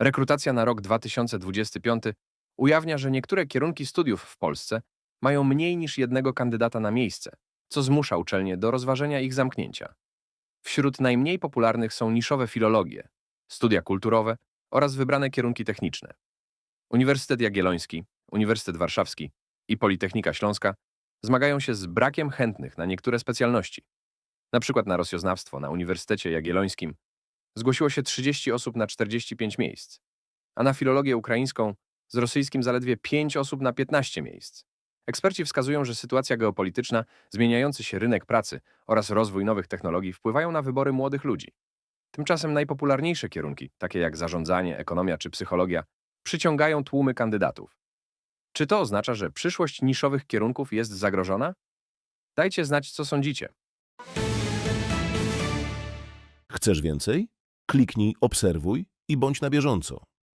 Rekrutacja na rok 2025 ujawnia, że niektóre kierunki studiów w Polsce mają mniej niż jednego kandydata na miejsce, co zmusza uczelnie do rozważenia ich zamknięcia. Wśród najmniej popularnych są niszowe filologie, studia kulturowe oraz wybrane kierunki techniczne. Uniwersytet Jagielloński, Uniwersytet Warszawski i Politechnika Śląska zmagają się z brakiem chętnych na niektóre specjalności. Na przykład na rosjoznawstwo na Uniwersytecie Jagiellońskim zgłosiło się 30 osób na 45 miejsc, a na filologię ukraińską z rosyjskim zaledwie 5 osób na 15 miejsc. Eksperci wskazują, że sytuacja geopolityczna, zmieniający się rynek pracy oraz rozwój nowych technologii wpływają na wybory młodych ludzi. Tymczasem najpopularniejsze kierunki, takie jak zarządzanie, ekonomia czy psychologia, przyciągają tłumy kandydatów. Czy to oznacza, że przyszłość niszowych kierunków jest zagrożona? Dajcie znać, co sądzicie. Chcesz więcej? Kliknij obserwuj i bądź na bieżąco.